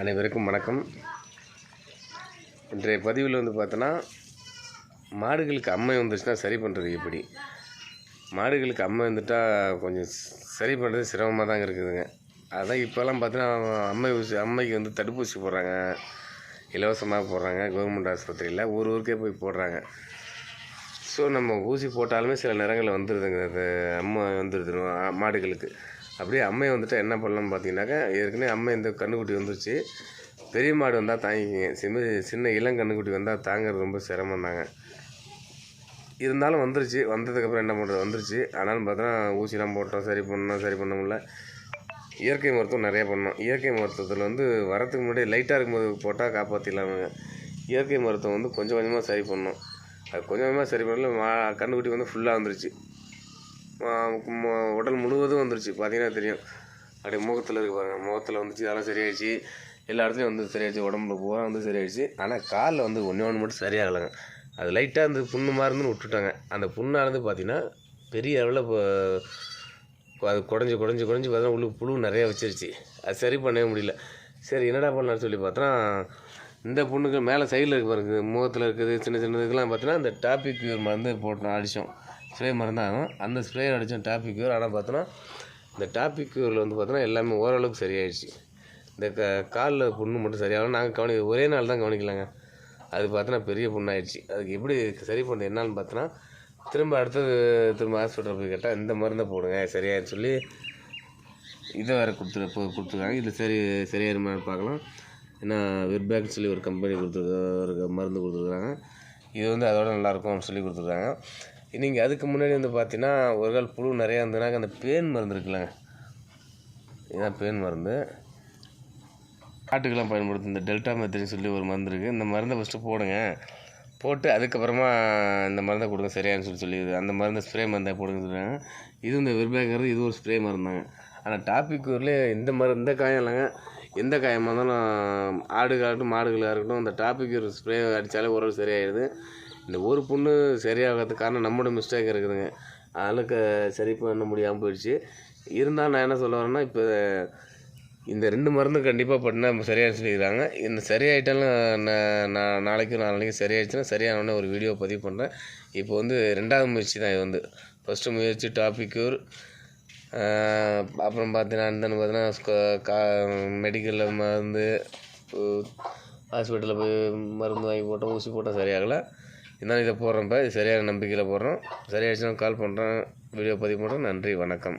அனைவருக்கும் வணக்கம். இன்றைய பதிவில் வந்து பார்த்தோன்னா மாடுகளுக்கு அம்மை வந்துச்சுன்னா சரி பண்ணுறது எப்படி? மாடுகளுக்கு அம்மை வந்துட்டால் கொஞ்சம் சரி பண்ணுறது சிரமமாக தாங்க இருக்குதுங்க. அதான் இப்போல்லாம் பார்த்தீங்கன்னா அம்மை ஊசி அம்மைக்கு வந்து தடுப்பூசி போடுறாங்க. இலவசமாக போடுறாங்க கவர்மெண்ட் ஆஸ்பத்திரியில் ஒரு ஊருக்கே போய் போடுறாங்க. ஸோ நம்ம ஊசி போட்டாலுமே சில நேரங்களில் வந்துடுதுங்க அது அம்மை வந்துடுது மாடுகளுக்கு. அப்படியே அம்மையை வந்துட்டு என்ன பண்ணலாம்னு பார்த்தீங்கன்னாக்கா ஏற்கனவே அம்மை இந்த கன்றுக்குட்டி வந்துருச்சு. பெரிய மாடு வந்தால் தாங்கிக்கிங்க. சின்ன சின்ன இளம் கன்றுக்குட்டி வந்தால் தாங்கிறது ரொம்ப சிரமம் தாங்க இருந்தாலும் வந்துருச்சு. வந்ததுக்கப்புறம் என்ன பண்ணுறது வந்துருச்சு. ஆனாலும் பார்த்தோன்னா ஊசிலாம் போட்டோம். சரி பண்ணோம் சரி பண்ண முடியல. இயற்கை மருத்துவம் நிறையா பண்ணோம். இயற்கை மருத்துவத்தில் வந்து வரத்துக்கு முன்னாடி லைட்டாக இருக்கும்போது போட்டால் காப்பாற்றிடலாமுங்க இயற்கை மருத்துவம் வந்து கொஞ்சம் கொஞ்சமாக சரி பண்ணோம். அது கொஞ்சம் கொஞ்சமாக சரி பண்ணல மா கன்றுக்குட்டி வந்து ஃபுல்லாக வந்துருச்சு. உடல் முழுவதும் வந்துருச்சு. பார்த்தீங்கன்னா தெரியும். அப்படியே முகத்தில் இருக்கு பாருங்கள் முகத்தில் வந்துச்சு. அதெல்லாம் சரியாயிடுச்சு. எல்லா இடத்துலையும் வந்து சரியாயிடுச்சு. உடம்புல பூரா வந்து சரியாயிடுச்சு. ஆனால் காலில் வந்து ஒன்றே ஒன்று மட்டும் சரியாகலைங்க. அது லைட்டாக அந்த புண்ணு மாறுந்துன்னு விட்டுட்டாங்க. அந்த புண்ணானது பார்த்தீங்கன்னா பெரிய அளவில் இப்போ அது குடஞ்சி குடஞ்சி குடஞ்சி பார்த்தா உள்ளுக்கு புழு நிறையா வச்சிருச்சு. அது சரி பண்ணவே முடியல. சரி என்னடா பண்ணலாம்னு சொல்லி பார்த்தா இந்த புண்ணுக்கு மேலே சைடில் இருக்கு பாருங்க. முகத்தில் இருக்குது சின்ன சின்ன இதெல்லாம் பார்த்தீங்கன்னா இந்த டாபிக் மருந்து போட்டோம் அடித்தோம் ஸ்ப்ரே மருந்தாகும் அந்த ஸ்ப்ரே அடித்தோம் டாபிக் க்யூர் ஆனால் பார்த்தோன்னா இந்த டாபிக் க்யூரில் வந்து பார்த்தோன்னா எல்லாமே ஓரளவுக்கு சரியாயிடுச்சு. இந்த க காலில் புண்ணு மட்டும் சரியாகும் நாங்கள் கவனி ஒரே நாள் தான் கவனிக்கலாங்க. அது பார்த்தோன்னா பெரிய புண்ணாயிடுச்சு. அதுக்கு எப்படி சரி பண்ண என்னன்னு பார்த்தோன்னா திரும்ப அடுத்தது திரும்ப ஹாஸ்பிட்டல் போய் கேட்டால் இந்த மருந்தை போடுங்க சரியாயின்னு சொல்லி இதை வேறு கொடுத்துரு கொடுத்துருக்காங்க. இது சரி சரியாயிருமான்னு பார்க்கலாம். ஏன்னா விர்பேக்னு சொல்லி ஒரு கம்பெனி கொடுத்துருக்க ஒரு மருந்து கொடுத்துருக்காங்க இது வந்து அதோட நல்லாயிருக்கும் சொல்லி கொடுத்துருக்காங்க. நீங்கள் அதுக்கு முன்னாடி வந்து பார்த்தீங்கன்னா ஒரு கால் புழு நிறையா இருந்ததுனாக்க அந்த பேன் மருந்து இருக்குல்லங்க. இதுதான் பேன் மருந்து. காட்டுக்கெல்லாம் பயன்படுத்தும் இந்த டெல்டா மெத்தின்னு சொல்லி ஒரு மருந்து இருக்குது இந்த மருந்தை ஃபஸ்ட்டு போடுங்க. போட்டு அதுக்கப்புறமா இந்த மருந்தை கொடுங்க சரியானு சொல்லி சொல்லி அந்த மருந்து ஸ்ப்ரே மருந்தை போடுங்க சொல்கிறாங்க இது இந்த விர்பேக்கர் இது ஒரு ஸ்ப்ரே மருந்தாங்க. ஆனால் டாபிக் ஊர்லேயே இந்த மருந்து இந்த காயம் இல்லைங்க. எந்த காயமாக இருந்தாலும் ஆடுகளாகட்டும் மாடுகளாக இருக்கட்டும் அந்த டாபிக் ஒரு ஸ்ப்ரே அடித்தாலே ஓரளவு சரியாயிடுது. இந்த ஒரு பொண்ணு சரியாகாத காரணம் நம்மளோட மிஸ்டேக் இருக்குதுங்க. அதனால் க சரி பண்ண முடியாமல் போயிடுச்சு. இருந்தாலும் நான் என்ன சொல்ல வரேன்னா இப்போ இந்த ரெண்டு மருந்து கண்டிப்பாக பண்ணால் சரியாக சொல்லிக்கிறாங்க இந்த சரியாயிட்டாலும் நான் நான் நாளைக்கு நாளைக்கும் சரியாயிடுச்சுன்னா சரியான ஒரு வீடியோ பதிவு பண்ணுறேன் இப்போ வந்து ரெண்டாவது முயற்சி தான் இது வந்து. ஃபஸ்ட்டு முயற்சி டாபிக் க்யூர் அப்புறம் பார்த்தீங்கன்னா என்னன்னு பார்த்தீங்கன்னா கா மெடிக்கலில் மருந்து ஹாஸ்பிட்டலில் போய் மருந்து வாங்கி போட்டோம் ஊசி போட்டோம் சரியாகலை. இருந்தாலும் இதை போடுறோம்ப்பா இது சரியான நம்பிக்கையில் போடுறோம். சரியாயிடுச்சுன்னா கால் பண்ணுறேன் வீடியோ பதிவு பண்ணுறேன் நன்றி வணக்கம்.